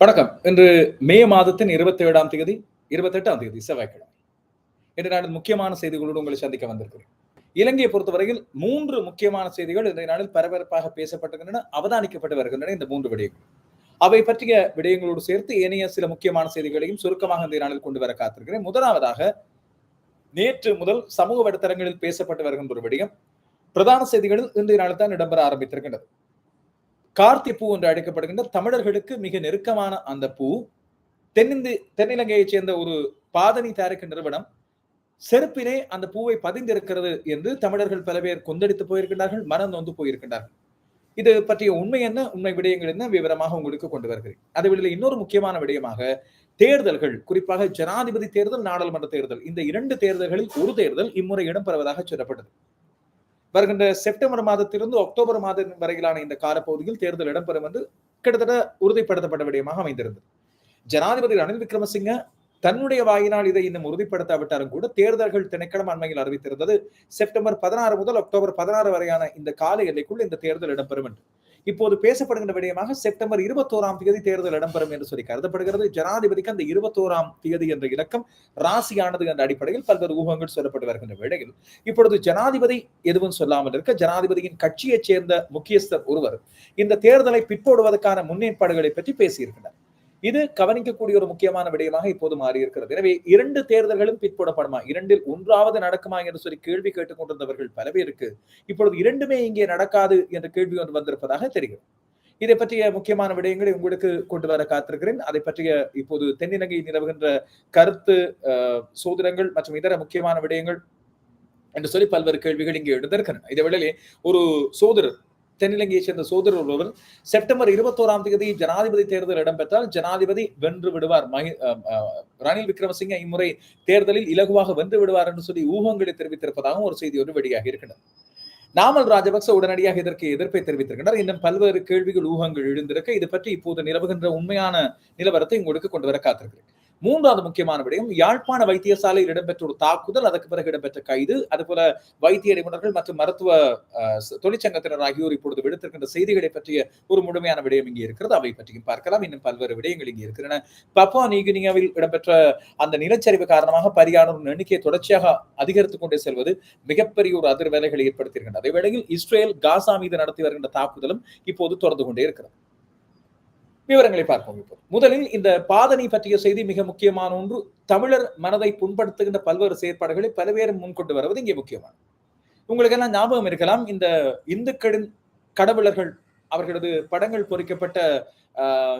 வணக்கம். இன்று மே மாதத்தின் இருபத்தி ஏழாம் தேதி இருபத்தி எட்டாம் தேதி செவ்வாய்க்கிழமை. இன்று நாளில் முக்கியமான செய்திகளோடு உங்களை சந்திக்க வந்திருக்கிறேன். இலங்கையை பொறுத்தவரையில் மூன்று முக்கியமான செய்திகள் இன்றைய நாளில் பரபரப்பாக பேசப்பட்டுகின்றன அவதானிக்கப்பட்டு வருகின்றன இந்த மூன்று விடயங்கள். அவை பற்றிய விடயங்களோடு சேர்த்து ஏனைய சில முக்கியமான செய்திகளையும் சுருக்கமாக இந்த நாளில் கொண்டு வர காத்திருக்கிறேன். முதலாவதாக நேற்று முதல் சமூக வலைத்தளங்களில் பேசப்பட்டு வருகின்ற ஒரு விடயம் பிரதான செய்திகளில் இன்றைய நாளில் தான் இடம்பெற ஆரம்பித்திருக்கின்றது. கார்த்தி பூ என்று அழைக்கப்படுகின்ற தமிழர்களுக்கு மிக நெருக்கமான அந்த பூ. தென்னிந்து தென்னிலங்கையைச் சேர்ந்த ஒரு பாதனி தயாரிக்க நிறுவனம். செருப்பினே அந்த பூவை பதிந்திருக்கிறது என்று தமிழர்கள் பல பேர் கொந்தடித்து போயிருக்கின்றார்கள் மனம் நொந்து போயிருக்கின்றார்கள். இது பற்றிய உண்மை என்ன உண்மை விடயங்கள் என்ன விவரமாக உங்களுக்கு கொண்டு வருகிறேன். அதை விட இன்னொரு முக்கியமான விடயமாக தேர்தல்கள் குறிப்பாக ஜனாதிபதி தேர்தல் நாடாளுமன்ற தேர்தல் இந்த இரண்டு தேர்தல்களில் ஒரு தேர்தல் இம்முறை இடம்பெறுவதாக சொல்லப்பட்டது. வருகின்ற செப்டம்பர் மாதத்திலிருந்து அக்டோபர் மாதம் வரையிலான இந்த காலப்பகுதியில் தேர்தல் இடம்பெறும் என்று கிட்டத்தட்ட உறுதிப்படுத்தப்பட்ட விடயமாக அமைந்திருந்தது. ஜனாதிபதி ரணில் விக்ரமசிங்க தன்னுடைய வாயினால் இதை இன்னும் உறுதிப்படுத்தாவிட்டாலும் கூட தேர்தல்கள் திணைக்களம் அண்மையில் அறிவித்திருந்தது செப்டம்பர் பதினாறு முதல் அக்டோபர் பதினாறு வரையான இந்த கால எல்லைக்குள் இந்த தேர்தல் இடம்பெறும் என்று. இப்போது பேசப்படுகின்ற விடயமாக செப்டம்பர் இருபத்தோராம் தேதி தேர்தல் இடம்பெறும் என்று சொல்லி கருதப்படுகிறது. ஜனாதிபதிக்கு அந்த இருபத்தோராம் தேதி என்ற இலக்கம் ராசியானது என்ற அடிப்படையில் பல்வேறு ஊகங்கள் சொல்லப்பட்டு வருகின்ற வேளையில் இப்பொழுது ஜனாதிபதி எதுவும் சொல்லாமல் இருக்க ஜனாதிபதியின் கட்சியைச் சேர்ந்த முக்கியஸ்தர் ஒருவர் இந்த தேர்தலை பிற்போடுவதற்கான முன்னேற்பாடுகளை பற்றி பேசியிருக்கிறார். இது கவனிக்கக்கூடிய ஒரு முக்கியமான விடயமாக இப்போது மாறி இருக்கிறது எனவே இரண்டு தேர்தல்களும் பிற்போடப்படுமா? இரண்டில் ஒன்றாவது நடக்குமா என்று சொல்லி கேள்வி கேட்டுக் கொண்டிருந்தவர்கள் பல பேருக்கு இப்பொழுது இரண்டுமே இங்கே நடக்காது என்ற கேள்வி ஒன்று வந்திருப்பதாக தெரிகிறது. இதை பற்றிய முக்கியமான விடயங்களை உங்களுக்கு கொண்டு வர காத்திருக்கிறேன். அதை பற்றிய இப்போது தென்னிலங்கை நிலவுகின்ற கருத்து சோதனங்கள் மற்றும் இதர முக்கியமான விடயங்கள் என்று சொல்லி பல்வேறு கேள்விகள் இங்கே எழுந்திருக்கின்றன. இதை விடலே ஒரு சோதரர் தென்னிலங்கையை சேர்ந்த சோதரர் ஒருவர் செப்டம்பர் இருபத்தோராம் தேதி ஜனாதிபதி தேர்தல் இடம்பெற்றால் ஜனாதிபதி வென்று விடுவார். மகி ரணில் விக்ரமசிங்க இம்முறை தேர்தலில் இலகுவாக வென்று விடுவார் என்று சொல்லி ஊகங்களை தெரிவித்திருப்பதாகவும் ஒரு செய்தி ஒன்று வெளியாக இருக்கின்றது. நாமல் ராஜபக்ச உடனடியாக இதற்கு எதிர்ப்பை தெரிவித்திருக்கின்றனர். இன்னும் பல்வேறு கேள்விகள் ஊகங்கள் எழுந்திருக்க இது பற்றி இப்போது நிலவுகின்ற உண்மையான நிலவரத்தை உங்களுக்கு கொண்டு வர காத்திருக்கிறேன். மூன்றாவது முக்கியமான விடயம் யாழ்ப்பாண வைத்தியசாலையில் இடம்பெற்ற ஒரு தாக்குதல் அதுக்கு பிறகு இடம்பெற்ற கைது அதுபோல வைத்திய நிபுணர்கள் மற்றும் மருத்துவ தொழிற்சங்கத்தினர் ஆகியோர் இப்பொழுது விடுத்திருக்கின்ற செய்திகளை பற்றிய ஒரு முழுமையான விடயம் இங்கே இருக்கிறது. அவை பற்றியும் பார்க்கலாம். இன்னும் பல்வேறு விடயங்கள் இங்கே இருக்கின்றன. பப்பா நீகினியாவில் இடம்பெற்ற அந்த நிலச்சரிவு காரணமாக பரியாணர் எண்ணிக்கை தொடர்ச்சியாக அதிகரித்துக் கொண்டே செல்வது மிகப்பெரிய ஒரு அதிர்வேலைகளை ஏற்படுத்தியிருக்கின்றன அதே வேளையில் இஸ்ரேல் காசா மீது நடத்தி வருகின்ற தாக்குதலும் இப்போது தொடர்ந்து கொண்டே இருக்கிறது. விவரங்களை பார்ப்போம் இப்போ முதலில் இந்த பாதனை பற்றிய செய்தி மிக முக்கியமான ஒன்று தமிழர் மனதை புண்படுத்துகின்ற பல்வேறு செயற்பாடுகளை பல்வேறு முன்கொண்டு வருவது இங்கே முக்கியமானது. உங்களுக்கு எல்லாம் ஞாபகம் இருக்கலாம் இந்த இந்துக்களின் கடவுளர்கள் அவர்களது படங்கள் பொறிக்கப்பட்ட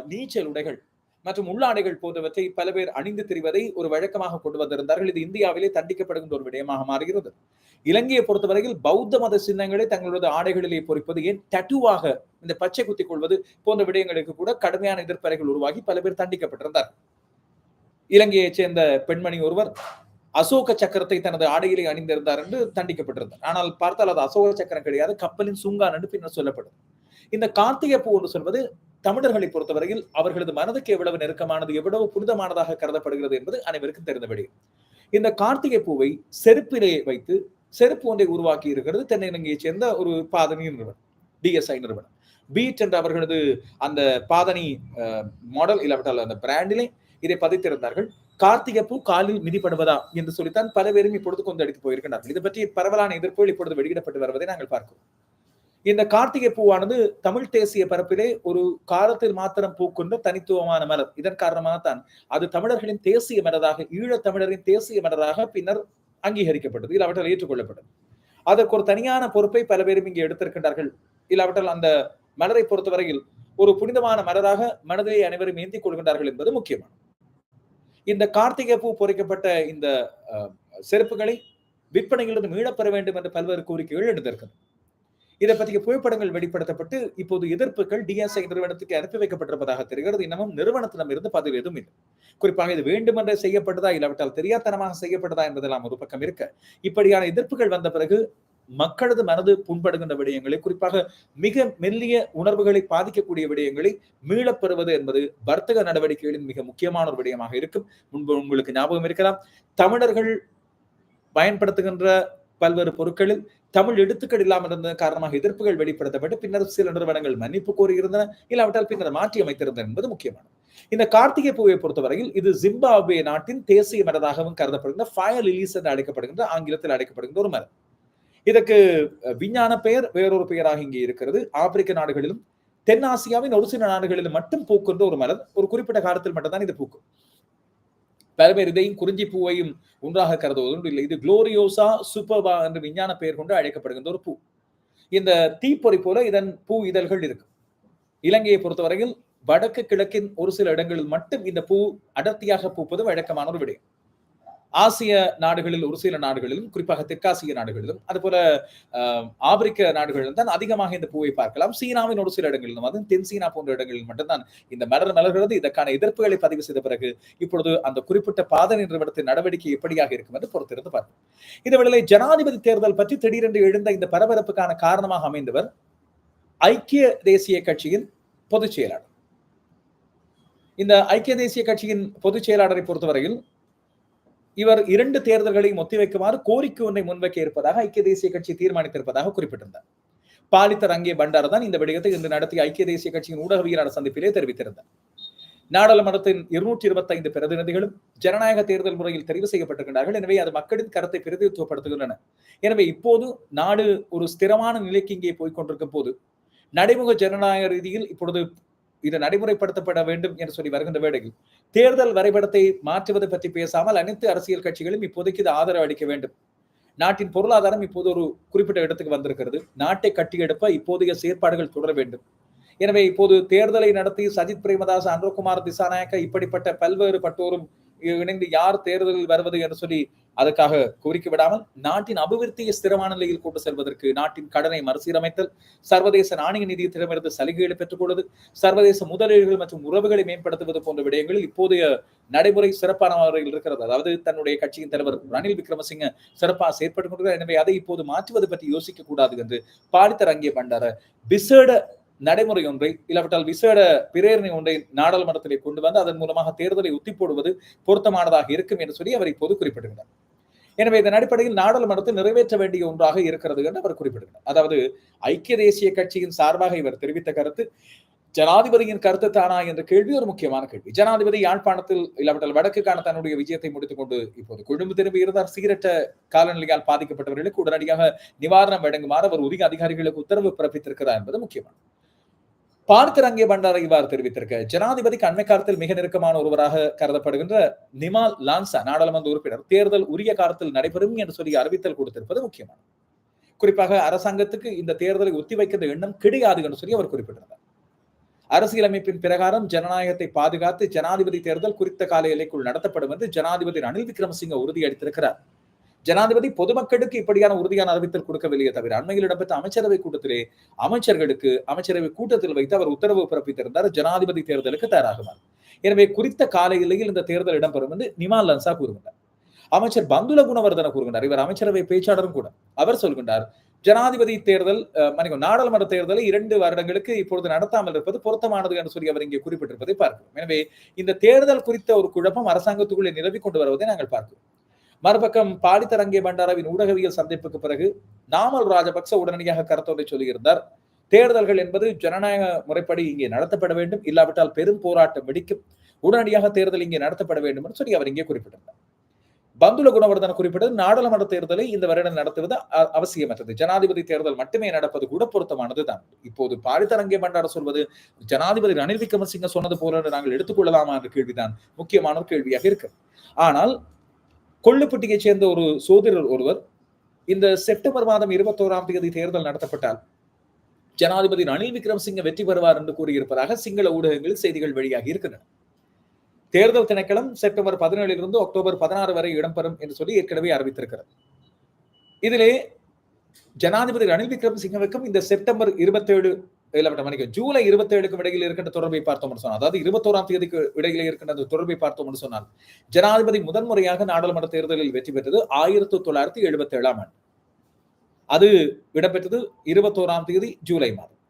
நீச்சல் உடைகள் மற்றும் உள்ளாடைகள் போன்றவற்றை பல பேர் அணிந்து திரிவதை ஒரு வழக்கமாக கொண்டு வந்திருந்தார்கள். இது இந்தியாவிலே தண்டிக்கப்படுகின்ற ஒரு விடயமாக மாறுகிறது. இலங்கையை பொறுத்தவரையில் பௌத்த மத சின்னங்களை தங்களது ஆடைகளிலே பொறிப்பது ஏன் டட்டுவாக இந்த பச்சை குத்திக் கொள்வது போன்ற விடயங்களுக்கு கூட கடுமையான எதிர்ப்பறைகள் உருவாகி பல பேர் தண்டிக்கப்பட்டிருந்தார் இலங்கையைச் சேர்ந்த பெண்மணி ஒருவர் அசோக சக்கரத்தை தனது ஆடையிலே அணிந்திருந்தார் என்று தண்டிக்கப்பட்டிருந்தார். ஆனால் பார்த்தால் அது அசோக சக்கரம் கிடையாது கப்பலின் சுங்கான் என்று பின்னர் சொல்லப்படும். இந்த கார்த்திகை பூ என்று சொல்வது தமிழர்களை பொறுத்தவரையில் அவர்களது மனதுக்கு எவ்வளவு நெருக்கமானது எவ்வளவு புனிதமானதாக கருதப்படுகிறது என்பது அனைவருக்கும் தெரிந்தபடி இந்த கார்த்திகை பூவை செருப்பிலே வைத்து செருப்பு ஒன்றை உருவாக்கி இருக்கிறது தென்னிலங்கையைச் சேர்ந்த ஒரு பாதனி நிறுவனம் டிஎஸ்ஐ நிறுவனம். பீட் என்ற அவர்களது அந்த பாதனி மாடல் இல்லாவிட்டால் அந்த பிராண்டிலே இதை பதித்திருந்தார்கள். கார்த்திகை பூ காலில் மிதிப்படுவதா என்று சொல்லித்தான் பல பேரும் இப்பொழுது கொண்டு அடித்து போயிருக்கிறார்கள் இது பற்றி பரவலான எதிர்ப்புகள் இப்பொழுது வெளியிடப்பட்டு வருவதை நாங்கள் பார்க்கிறோம். இந்த கார்த்திகை பூவானது தமிழ் தேசிய பரப்பிலே ஒரு காலத்தில் மாத்திரம் பூக்கின்ற தனித்துவமான மலர். இதன் காரணமாக தான் அது தமிழர்களின் தேசிய மலராக ஈழத் தமிழரின் தேசிய மலராக பின்னர் அங்கீகரிக்கப்பட்டது. இல்லாவற்றால் ஏற்றுக்கொள்ளப்பட்டது. அதற்கு ஒரு தனியான பொறுப்பை பல பேரும் இங்கே எடுத்திருக்கின்றார்கள். இல்லாவற்றால் அந்த மலரை பொறுத்தவரையில் ஒரு புனிதமான மலராக மனதை அனைவரும் ஏந்திக் கொள்கின்றார்கள் என்பது முக்கியமானது. இந்த கார்த்திகை பூ பொறிக்கப்பட்ட இந்த செருப்புகளை விற்பனையிலிருந்து மீளப்பெற வேண்டும் என்று பல்வேறு கோரிக்கைகள் எழுந்திருக்கிறது இதை பற்றிய புகைப்படங்கள் வெளிப்படுத்தப்பட்டு இப்போது எதிர்ப்புகள் டிஎஸ்ஐ நிறுவனத்துக்கு அனுப்பி வைக்கப்பட்டிருப்பதாக தெரிகிறது. இன்னமும் நிறுவனத்திடம் இருந்து எதுவும் இல்லை. குறிப்பாக இது வேண்டுமென்றே செய்யப்பட்டதா இல்லாவிட்டால் தெரியாத்தனமாக செய்யப்பட்டதா என்பதெல்லாம் ஒரு பக்கம் இருக்க இப்படியான எதிர்ப்புகள் வந்த பிறகு மக்களது மனது புண்படுகின்ற விடயங்களை குறிப்பாக மிக மெல்லிய உணர்வுகளை பாதிக்கக்கூடிய விடயங்களை மீளப்பெறுவது என்பது வர்த்தக நடவடிக்கைகளின் மிக முக்கியமான ஒரு விடயமாக இருக்கும். முன்பு உங்களுக்கு ஞாபகம் இருக்கலாம் தமிழர்கள் பயன்படுத்துகின்ற பல்வேறு பொருட்களில் தமிழ் எழுத்துக்கள் இல்லாமல் இருந்த காரணமாக எதிர்ப்புகள் வெளிப்படுத்தப்பட்டு பின்னர் சில நிறுவனங்கள் மன்னிப்பு கோரியிருந்தன இல்லாவிட்டால் பின்னர் மாற்றி அமைத்திருந்தன என்பது முக்கியமானது. இந்த கார்த்திகை பூவை பொறுத்தவரையில் இது ஜிம்பாப்வே நாட்டின் தேசிய மரதாகவும் கருதப்படுகின்ற ஃபயர் லிலிஸ் என்று அழைக்கப்படுகின்ற ஆங்கிலத்தில் அழைக்கப்படுகின்ற ஒரு மரம். இதற்கு விஞ்ஞான பெயர் வேறொரு பெயராக இங்கே இருக்கிறது. ஆப்பிரிக்க நாடுகளிலும் தென்னாசியாவின் ஒரு சில நாடுகளிலும் மட்டும் பூக்குன்ற ஒரு மரம். ஒரு குறிப்பிட்ட காலத்தில் மட்டும்தான் இது பூக்கும். பல இதையும் குறிஞ்சி பூவையும் ஒன்றாக கருதுவதும் இல்லை. இது குளோரியோசா சூப்பர்பா என்று விஞ்ஞான பெயர் கொண்டு அழைக்கப்படுகின்ற ஒரு பூ. இந்த தீப்பொறி போல இதன் பூ இதழ்கள் இருக்கும். இலங்கையை பொறுத்தவரையில் வடக்கு கிழக்கின் ஒரு சில இடங்களில் மட்டும் இந்த பூ அடர்த்தியாக பூப்பது வழக்கமான ஒரு விடயம். ஆசிய நாடுகளில் ஒரு சில நாடுகளிலும் குறிப்பாக தெற்காசிய நாடுகளிலும் அதுபோல ஆப்பிரிக்க நாடுகளிலும் தான் அதிகமாக இந்த பூவை பார்க்கலாம். சீனாவின் ஒரு சில இடங்களிலும் அது தென் சீனா போன்ற இடங்களில் மட்டும்தான் இந்த மலர் மலர்கிறது. இதற்கான எதிர்ப்புகளை பதிவு செய்த பிறகு இப்பொழுது அந்த குறிப்பிட்ட பாத நிறுவனத்தின் நடவடிக்கை எப்படியாக இருக்கும் என்று பொறுத்திருந்து பார்ப்போம். இந்த ஜனாதிபதி தேர்தல் பற்றி திடீரென்று எழுந்த இந்த பரபரப்புக்கான காரணமாக அமைந்தவர் ஐக்கிய தேசிய கட்சியின் பொதுச் செயலாளர். இந்த ஐக்கிய தேசிய கட்சியின் பொதுச் செயலாளரை பொறுத்தவரையில் இவர் இரண்டு தேர்தல்களையும் ஒத்திவைக்குமாறு கோரிக்கை ஒன்றை முன்வைக்க இருப்பதாக ஐக்கிய தேசிய கட்சி தீர்மானித்திருப்பதாக குறிப்பிட்டிருந்தார். பாலித்த ரங்கே பண்டார் தான் இந்த விடயத்தை இன்று நடத்திய ஐக்கிய தேசிய கட்சியின் ஊடகவியலாளர் சந்திப்பிலே தெரிவித்திருந்தார். நாடாளுமன்றத்தின் இருநூற்றி இருபத்தைந்து பிரதிநிதிகளும் ஜனநாயக தேர்தல் முறையில் தெரிவு செய்யப்பட்டிருக்கிறார்கள் எனவே அது மக்களின் கருத்தை பிரதிநிதித்துவப்படுத்துகின்றன. எனவே இப்போது நாடு ஒரு ஸ்திரமான நிலைக்கு இங்கே போய்கொண்டிருக்கும் போது நடைமுக ஜனநாயக ரீதியில் இப்பொழுது இது நடைமுறைப்படுத்தப்பட வேண்டும் என்று சொல்லி வருகின்ற வேளையில் தேர்தல் வரைபடத்தை மாற்றுவது பற்றி பேசாமல் அனைத்து அரசியல் கட்சிகளும் இப்போதைக்கு இது ஆதரவு அளிக்க வேண்டும். நாட்டின் பொருளாதாரம் இப்போது ஒரு குறிப்பிட்ட இடத்துக்கு வந்திருக்கிறது. நாட்டை கட்டியெடுப்ப இப்போதைய செயற்பாடுகள் தொடர வேண்டும். எனவே இப்போது தேர்தலை நடத்தி சஜித் பிரேமதாஸ் அனுகுமார் திசாநாயக்க இப்படிப்பட்ட பல்வேறு பட்டோரும் இணைந்து யார் தேர்தலில் வருவது என்று சொல்லி அதற்காக கோரிக்கை விடாமல் நாட்டின் அபிவிருத்தியை ஸ்திரமான நிலையில் கொண்டு செல்வதற்கு நாட்டின் கடனை மறுசீரமைத்தல் சர்வதேச நாணய நிதியத்திடமிருந்து சலுகைகளை பெற்றுக்கொள்வது சர்வதேச முதலீடுகள் மற்றும் உறவுகளை மேம்படுத்துவது போன்ற விடயங்களில் இப்போதைய நடைமுறை சிறப்பான முறையில் இருக்கிறது. அதாவது தன்னுடைய கட்சியின் தலைவர் ரணில் விக்ரமசிங்க சிறப்பாக செயற்பட்டுக் கொண்டிருக்கிறார். எனவே அதை இப்போது மாற்றுவது பற்றி யோசிக்க கூடாது என்று பாலித்த ரங்கிய பண்டார விசேட நடைமுறை ஒன்றை இல்லாவிட்டால் விசேட பிரேரணை ஒன்றை நாடாளுமன்றத்திலே கொண்டு வந்து அதன் மூலமாக தேர்தலை ஒத்தி போடுவது பொருத்தமானதாக இருக்கும் என்று சொல்லி அவர் இப்போது குறிப்பிடுகிறார். எனவே இதன் அடிப்படையில் நாடாளுமன்றத்தில் நிறைவேற்ற வேண்டிய ஒன்றாக இருக்கிறது என்று அவர் குறிப்பிடுகிறார். அதாவது ஐக்கிய தேசிய கட்சியின் சார்பாக இவர் தெரிவித்த கருத்து ஜனாதிபதியின் கருத்து தானா என்ற கேள்வி ஒரு முக்கியமான கேள்வி. ஜனாதிபதி யாழ்ப்பாணத்தில் இல்லாவிட்டால் வடக்குக்கான தன்னுடைய விஜயத்தை முடித்துக் கொண்டு இப்போது கொழும்பு திரும்பி இருந்தார். சீரற்ற காலநிலையால் பாதிக்கப்பட்டவர்களுக்கு உடனடியாக நிவாரணம் வழங்குமாறு அவர் உரிய அதிகாரிகளுக்கு உத்தரவு பிறப்பித்திருக்கிறார் என்பது முக்கியமான பார்த்திரங்கே பண்டார இவ்வாறு தெரிவித்திருக்க ஜனாதிபதிக்கு அண்மை காலத்தில் மிக நெருக்கமான ஒருவராக கருதப்படுகின்ற நிமால் லான்சா நாடாளுமன்ற உறுப்பினர் தேர்தல் உரிய காலத்தில் நடைபெறும் என்று சொல்லி அறிவித்தல் கொடுத்திருப்பது முக்கியமானது. குறிப்பாக அரசாங்கத்துக்கு இந்த தேர்தலை ஒத்திவைக்கின்ற எண்ணம் கிடையாது என்று சொல்லி அவர் குறிப்பிட்டிருந்தார். அரசியலமைப்பின் பிரகாரம் ஜனநாயகத்தை பாதுகாத்து ஜனாதிபதி தேர்தல் குறித்த கால எல்லைக்குள் நடத்தப்படும் என்று ஜனாதிபதி ரணில் விக்ரமசிங்க உறுதியளித்திருக்கிறார். ஜனாதிபதி பொதுமக்களுக்கு இப்படியான உறுதியான அறிவித்தல் கொடுக்கவில்லையே தவிர அண்மையில் இடம்பெற்ற அமைச்சரவை கூட்டத்திலே அமைச்சர்களுக்கு அமைச்சரவை கூட்டத்தில் வைத்து அவர் உத்தரவு பிறப்பித்திருந்தார். ஜனாதிபதி தேர்தலுக்கு தயாராகுமார் எனவே குறித்த கால எல்லையில் இந்த தேர்தல் இடம்பெறும் என்று நிமால் லன்சா கூறுகின்றார். அமைச்சர் பந்துல குணவர்தன கூறுகின்றார். இவர் அமைச்சரவை பேச்சாளரும் கூட. அவர் சொல்கின்றார் ஜனாதிபதி தேர்தல் மன்னிக்கும் நாடாளுமன்ற தேர்தலை இரண்டு வருடங்களுக்கு இப்பொழுது நடத்தாமல் இருப்பது பொருத்தமானது என்று சொல்லி அவர் இங்கே குறிப்பிட்டிருப்பதை பார்க்கிறோம். எனவே இந்த தேர்தல் குறித்த ஒரு குழப்பம் அரசாங்கத்துக்குள்ளே நிலவி கொண்டு வருவதை நாங்கள் பார்க்கிறோம். மறுபக்கம் பாலித்தரங்கே பண்டாராவின் ஊடகவியல் சந்திப்புக்கு பிறகு நாமல் ராஜபக்ச உடனடியாக கருத்தொன்றை சொல்லியிருந்தார். தேர்தல்கள் என்பது ஜனநாயக முறைப்படி இங்கே நடத்தப்பட வேண்டும். இல்லாவிட்டால் பெரும் போராட்டம் வெடிக்கும். உடனடியாக தேர்தல் இங்கே நடத்தப்பட வேண்டும் என்று சொல்லி அவர் இங்கே குறிப்பிட்டிருந்தார். பந்துல குணவர்தன குறிப்பிட்டது நாடாளுமன்ற தேர்தலை இந்த வருடம் நடத்துவது அவசியமற்றது. ஜனாதிபதி தேர்தல் மட்டுமே நடப்பது கூட பொருத்தமானது தான் இப்போது பாலித்தரங்கே பண்டார சொல்வது ஜனாதிபதி ரணில் விக்ரமசிங்க சொன்னது போல நாங்கள் எடுத்துக்கொள்ளலாமா என்ற கேள்விதான் முக்கியமான ஒரு கேள்வியாக இருக்கு. ஆனால் கொள்ளுப்பட்டியைச் சேர்ந்த ஒரு சோதரர் ஒருவர் இந்த செப்டம்பர் மாதம் இருபத்தோராம் தேதி தேர்தல் நடத்தப்பட்டால் ஜனாதிபதி ரணில் விக்ரமசிங்க வெற்றி பெறுவார் என்று கூறியிருப்பதாக சிங்கள ஊடகங்களில் செய்திகள் வெளியாகி இருக்கின்றன. தேர்தல் திணைக்களம் செப்டம்பர் பதினேழிலிருந்து அக்டோபர் பதினாறு வரை இடம்பெறும் என்று சொல்லி ஏற்கனவே அறிவித்திருக்கிறது. இதிலே ஜனாதிபதி ரணில் விக்ரமசிங்கவுக்கும் இந்த செப்டம்பர் இருபத்தேழு இல்லப்பட்ட மணிக்கு ஜூலை இருபத்தி ஏழுக்கும் இடையில் இருக்கின்ற தொடர்பை பார்த்தோம் சொன்னால் அதாவது இருபத்தோராம் தேதிக்கு இடையில இருக்கின்ற அந்த தொடர்பை பார்த்தோம் சொன்னால் ஜனாதிபதி முதன்முறையாக நாடாளுமன்ற தேர்தலில் வெற்றி பெற்றது ஆயிரத்தி தொள்ளாயிரத்தி எழுபத்தி ஏழாம் ஆண்டு. அது இடம்பெற்றது இருபத்தோராம் தேதி ஜூலை மாதம்.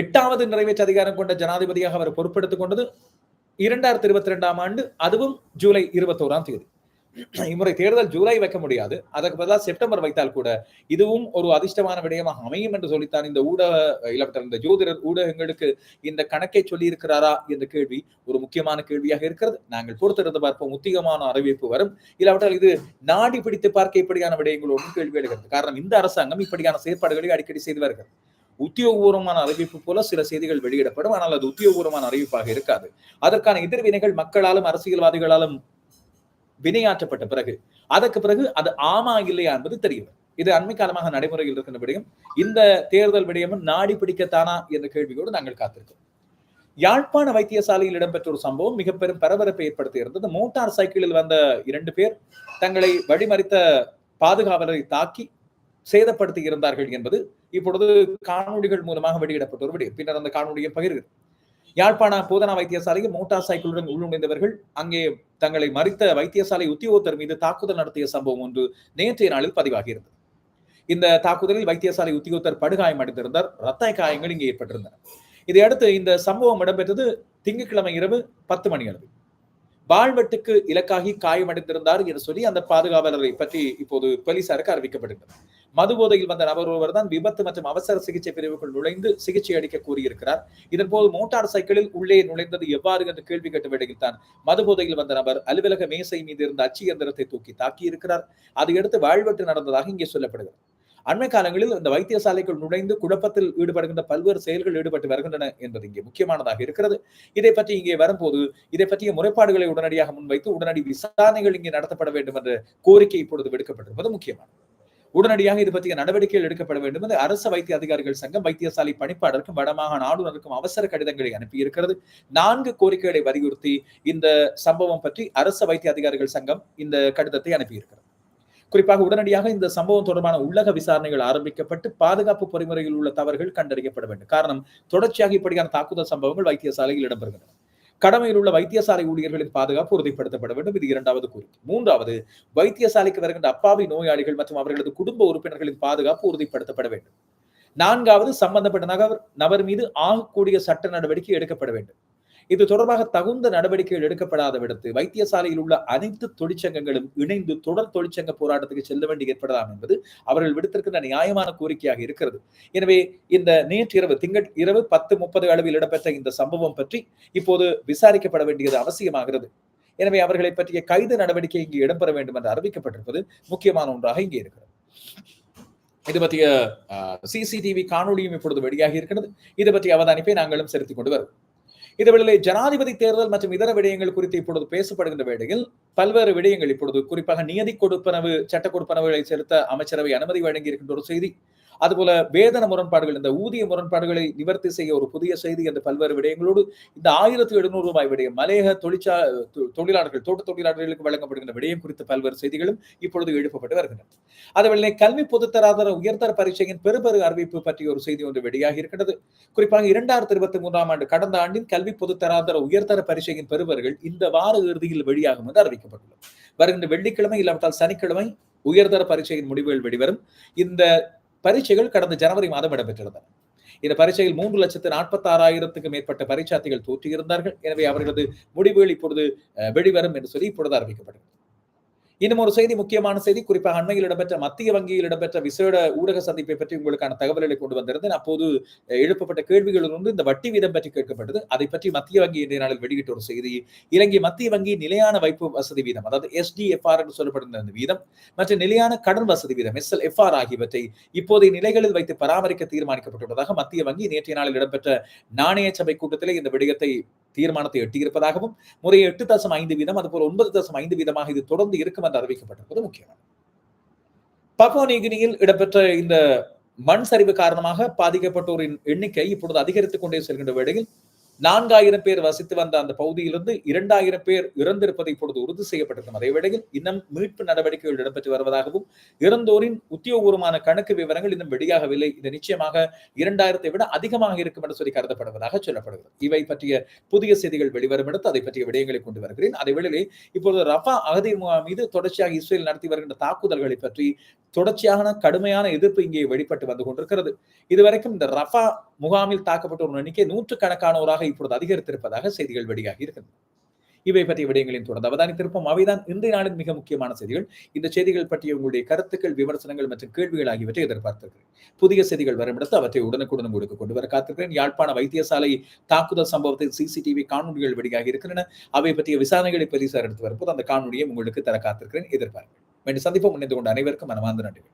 எட்டாவது நிறைவேற்று அதிகாரம் கொண்ட ஜனாதிபதியாக அவர் பொறுப்பெடுத்துக் கொண்டது இரண்டாயிரத்தி இருபத்தி ரெண்டாம் ஆண்டு அதுவும் ஜூலை இருபத்தோராம் தேதி. இம்முறை தேர்தல் ஜூலை வைக்க முடியாது. அதற்கு பதிலாக செப்டம்பர் வைத்தால் கூட இதுவும் ஒரு அதிர்ஷ்டமான விடயமாக அமையும் என்று சொல்லித்தான் இந்த ஊடக இல்லாவிட்டால் இந்த ஜோதிடர் ஊடகங்களுக்கு இந்த கணக்கை சொல்லி இருக்கிறாரா என்ற கேள்வி ஒரு முக்கியமான கேள்வியாக இருக்கிறது. நாங்கள் பொறுத்திருந்து பார்ப்போம். உத்திகமான அறிவிப்பு வரும். இல்லாவிட்டால் இது நாடி பிடித்து பார்க்க இப்படியான விடயங்களோடும் கேள்வி எழுகிறது. காரணம் இந்த அரசாங்கம் இப்படியான செயற்பாடுகளை அடிக்கடி செய்து வருகிறது. உத்தியோகபூர்வமான அறிவிப்பு போல சில செய்திகள் வெளியிடப்படும். ஆனால் அது உத்தியோகபூர்வமான அறிவிப்பாக இருக்காது. அதற்கான எதிர்வினைகள் மக்களாலும் அரசியல்வாதிகளாலும் வினையாற்றப்பட்ட பிறகு. அதற்கு பிறகு அது ஆமா இல்லையா என்பது தெரியும். இது அண்மை காலமாக நடைமுறையில் இருக்கின்ற விடயம். இந்த தேர்தல் விடயமும் நாடி பிடிக்கத்தானா என்ற கேள்வியோடு நாங்கள் காத்திருக்கோம். யாழ்ப்பாண வைத்தியசாலையில் இடம்பெற்ற ஒரு சம்பவம் மிக பெரும் பரபரப்பை ஏற்படுத்தி இருந்தது. மோட்டார் சைக்கிளில் வந்த இரண்டு பேர் தங்களை வழிமறித்த பாதுகாவலரை தாக்கி சேதப்படுத்தி இருந்தார்கள் என்பது இப்பொழுது காணொலிகள் மூலமாக வெளியிடப்பட்ட ஒரு விடயம். பின்னர் அந்த காணொலியை பகிர்கிறேன். யாழ்ப்பாண போதனா வைத்தியசாலையில் மோட்டார் சைக்கிளுடன் உள்நுழைந்தவர்கள் அங்கே தங்களை மறித்த வைத்தியசாலை உத்தியோகத்தர் மீது தாக்குதல் நடத்திய சம்பவம் ஒன்று நேற்றைய நாளில் பதிவாகியிருந்தது. இந்த தாக்குதலில் வைத்தியசாலை உத்தியோகத்தர் படுகாயம் அடைந்திருந்தார். ரத்த காயங்கள் இங்கே ஏற்பட்டிருந்தன. இதையடுத்து இந்த சம்பவம் இடம்பெற்றது திங்கட்கிழமை இரவு பத்து மணி அளவு வாழ்வெட்டுக்கு இலக்காகி காயமடைந்திருந்தார் என்று சொல்லி அந்த பாதுகாவலரை பற்றி இப்போது போலீசாருக்கு அறிவிக்கப்பட்டிருந்தது மது போதையில் வந்த நபர் ஒருவர் தான் விபத்து மற்றும் அவசர சிகிச்சை பிரிவுக்குள் நுழைந்து சிகிச்சை அளிக்க கூறியிருக்கிறார். இதன் போது மோட்டார் சைக்கிளில் உள்ளே நுழைந்தது எவ்வாறு என்று கேள்வி கேட்ட வேளையில் தான் மது போதையில் வந்த நபர் அலுவலக மேசை மீது இருந்த அச்சு இயந்திரத்தை தூக்கி தாக்கி இருக்கிறார் அதையடுத்து வாழ்வெட்டு நடந்ததாக இங்கே சொல்லப்படுகிறது. அண்மை காலங்களில் இந்த வைத்தியசாலைக்குள் நுழைந்து குழப்பத்தில் ஈடுபடுகின்ற பல்வேறு செயல்கள் ஈடுபட்டு வருகின்றன என்பது இங்கே முக்கியமானதாக இருக்கிறது. இதை பற்றி இங்கே வரும்போது இதை பற்றிய முறைப்பாடுகளை உடனடியாக முன்வைத்து உடனடி விசாரணைகள் இங்கே நடத்தப்பட வேண்டும் என்ற கோரிக்கை இப்பொழுது விடுக்கப்பட்டிருப்பது முக்கியமானது. உடனடியாக இது பற்றிய நடவடிக்கைகள் எடுக்கப்பட வேண்டும் என்று அரசு வைத்திய அதிகாரிகள் சங்கம் வைத்தியசாலை பணிப்பாளருக்கும் வடமாகாண ஆளுநருக்கும் அவசர கடிதங்களை அனுப்பியிருக்கிறது. நான்கு கோரிக்கைகளை வலியுறுத்தி இந்த சம்பவம் பற்றி அரசு வைத்திய அதிகாரிகள் சங்கம் இந்த கடிதத்தை அனுப்பியிருக்கிறது. குறிப்பாக உடனடியாக இந்த சம்பவம் தொடர்பான உள்ளக விசாரணைகள் ஆரம்பிக்கப்பட்டு பாதுகாப்பு பொறிமுறையில் உள்ள தவறுகள் கண்டறியப்பட வேண்டும். காரணம் தொடர்ச்சியாக இப்படியான தாக்குதல் சம்பவங்கள் வைத்தியசாலையில் இடம்பெறுகின்றன. கடமையில் உள்ள வைத்தியசாலை ஊழியர்களின் பாதுகாப்பு உறுதிப்படுத்தப்பட வேண்டும். இது இரண்டாவது கோரிக்கை மூன்றாவது வைத்தியசாலைக்கு வருகின்ற அப்பாவி நோயாளிகள் மற்றும் அவர்களது குடும்ப உறுப்பினர்களின் பாதுகாப்பு உறுதிப்படுத்தப்பட வேண்டும். நான்காவது சம்பந்தப்பட்ட நபர் நபர் மீது ஆகக்கூடிய சட்ட நடவடிக்கை எடுக்கப்பட வேண்டும். இது தொடர்பாக தகுந்த நடவடிக்கைகள் எடுக்கப்படாத விடத்து வைத்தியசாலையில் உள்ள அனைத்து தொழிற்சங்கங்களும் இணைந்து தொடர் தொழிற்சங்க போராட்டத்துக்கு செல்ல வேண்டி ஏற்படலாம் என்பது அவர்கள் விடுத்திருக்கின்ற நியாயமான கோரிக்கையாக இருக்கிறது. எனவே இந்த நேற்று இரவு திங்கள் இரவு பத்து முப்பது அளவில் இடம்பெற்ற இந்த சம்பவம் பற்றி இப்போது விசாரிக்கப்பட வேண்டியது அவசியமாகிறது. எனவே அவர்களை பற்றிய கைது நடவடிக்கை இங்கு இடம்பெற வேண்டும் என்று அறிவிக்கப்பட்டிருப்பது முக்கியமான ஒன்றாக இங்கே இருக்கிறது. இது பற்றிய சிசிடிவி காணொலியும் இப்பொழுது வெளியாகி இருக்கிறது. இது பற்றிய அவதானிப்பை நாங்களும் செலுத்திக் கொண்டு வருவோம். இதுவேளை ஜனாதிபதி தேர்தல் மற்றும் இதர விடயங்கள் குறித்து இப்பொழுது பேசப்படுகின்ற வேளையில் பல்வேறு விடயங்கள் இப்பொழுது குறிப்பாக நியதி கொடுப்பனவு சட்ட கொடுப்பனவுகளை செலுத்த அமைச்சரவை அனுமதி வழங்கி இருக்கின்ற ஒரு செய்தி. அதுபோல வேதன முரண்பாடுகள் இந்த ஊதிய முரண்பாடுகளை நிவர்த்தி செய்ய ஒரு புதிய செய்தி என்ற பல்வேறு விடயங்களோடு இந்த ஆயிரத்தி எழுநூறு ரூபாய் விடயம் மலையக தொழிற்சா தொழிலாளர்கள் தோட்ட தொழிலாளர்களுக்கு வழங்கப்படுகின்ற விடயம் குறித்த பல்வேறு செய்திகளும் இப்பொழுது எழுப்பப்பட்டு வருகின்றன. அதுவெளியே கல்வி பொதுத்தராதர உயர்தர பரீட்சையின் பெருபெரு அறிவிப்பு பற்றிய ஒரு செய்தி ஒன்று வெளியாகி இருக்கிறது. குறிப்பாக இரண்டாயிரத்தி இருபத்தி மூன்றாம் ஆண்டு கடந்த ஆண்டின் கல்வி பொதுத்தராதர உயர்தர பரீட்சையின் பெறுபவர்கள் இந்த வார இறுதியில் வெளியாகும் என்று அறிவிக்கப்பட்டுள்ளது. வருகின்ற வெள்ளிக்கிழமை இல்லாவிட்டால் சனிக்கிழமை உயர்தர பரீட்சையின் முடிவுகள் வெளிவரும். இந்த பரீட்சைகள் கடந்த ஜனவரி மாதம் இடம்பெற்றிருந்தன. இந்த பரீட்சையில் மூன்று லட்சத்து நாற்பத்தி ஆறாயிரத்துக்கு மேற்பட்ட பரீட்சார்த்திகள் தோற்றியிருந்தார்கள். எனவே அவர்களது முடிவுகள் இப்பொழுது வெளிவரும் என்று சொல்லி இப்பொழுது அறிவிக்கப்பட்டது இன்னும் ஒரு செய்தி முக்கியமான செய்தி. குறிப்பாக அண்மையில் இடம்பெற்ற மத்திய வங்கியில் இடம்பெற்ற விசேட ஊடக சந்திப்பை பற்றி உங்களுக்கான தகவல்களை கொண்டு வந்திருந்தேன் அப்போது எழுப்பப்பட்ட கேள்விகளில் வந்து இந்த வட்டி வீதம் பற்றி கேட்கப்பட்டது. அதை பற்றி மத்திய வங்கி இன்றைய நாளில் வெளியிட்ட ஒரு செய்தி. இலங்கை மத்திய வங்கி நிலையான வைப்பு வசதி வீதம் அதாவது எஸ்டிஎஃப்ஆர் என்று சொல்லப்படுகிற அந்த வீதம் மற்றும் நிலையான கடன் வசதி வீதம் எஸ்எல் எஃப்ஆர் ஆகியவற்றை இப்போதைய நிலைகளில் வைத்து பராமரிக்க தீர்மானிக்கப்பட்டுள்ளதாக மத்திய வங்கி நேற்றைய நாளில் இடம்பெற்ற நாணய சபை கூட்டத்திலே இந்த விடயத்தை தீர்மானத்தை எட்டியிருப்பதாகவும் முறையை எட்டு தசம் ஐந்து வீதம் அதுபோல் ஒன்பது தசம் ஐந்து வீதமாக இது தொடர்ந்து இருக்கும் என்று அறிவிக்கப்பட்டிருப்பது முக்கியமானது. பப்போனிகினியில் இடம்பெற்ற இந்த மண் சரிவு காரணமாக பாதிக்கப்பட்டோரின் எண்ணிக்கை இப்பொழுது அதிகரித்துக் கொண்டே செல்கின்ற வேளையில் நான்காயிரம் பேர் வசித்து வந்த அந்த பகுதியிலிருந்து இரண்டாயிரம் பேர் இறந்திருப்பதை இப்பொழுது உறுதி செய்யப்பட்டிருக்கும். அதே வேளையில் இன்னும் மீட்பு நடவடிக்கைகள் இடம்பெற்று வருவதாகவும் இறந்தோரின் உத்தியோகபூர்வமான கணக்கு விவரங்கள் இன்னும் வெளியாகவில்லை. இது நிச்சயமாக இரண்டாயிரத்தை விட அதிகமாக இருக்கும் என்று சொல்லி கருதப்படுவதாக சொல்லப்படுகிறது. இவை பற்றிய புதிய செய்திகள் வெளிவரும் எடுத்து அதை பற்றிய விடயங்களை கொண்டு வருகிறேன். அதே வேளையிலே இப்பொழுது ரஃபா அகதி முகாம் மீது தொடர்ச்சியாக இஸ்ரேல் நடத்தி வருகின்ற தாக்குதல்களை பற்றி தொடர்ச்சியான கடுமையான எதிர்ப்பு இங்கே வெளிப்பட்டு வந்து கொண்டிருக்கிறது. இதுவரைக்கும் இந்த ரஃபா முகாமில் தாக்கப்பட்ட ஒரு எண்ணிக்கை நூற்றுக்கணக்கானோராக இப்பொழுது அதிகரித்திருப்பதாக செய்திகள் வெளியாகி இருக்கிறது இவை பற்றிய விடயங்களின் தொடர்ந்து அவதானித்திருப்போம் அவைதான் இன்றைய நாளின் மிக முக்கியமான செய்திகள். இந்த செய்திகள் பற்றிய உங்களுடைய கருத்துக்கள் விமர்சனங்கள் மற்றும் கேள்விகள் ஆகியவற்றை எதிர்பார்த்திருக்கிறேன். புதிய செய்திகள் வருமிடத்து அவற்றை உடனுக்குடன் உங்களுக்கு கொண்டு வர காத்திருக்கிறேன். யாழ்ப்பாண வைத்தியசாலை தாக்குதல் சம்பவத்தில் சிசிடிவி காணொலிகள் வெளியாகி இருக்கின்றன. அவை பற்றிய விசாரணைகளை போலீசார் எடுத்து வரும்போது அந்த காணொலியை உங்களுக்கு தர காத்திருக்கிறேன். எதிர்பார்க்கிறேன் மீண்டும் சந்திப்போம். இணைந்து கொண்ட அனைவருக்கும் மனமார்ந்த நன்றிகள்.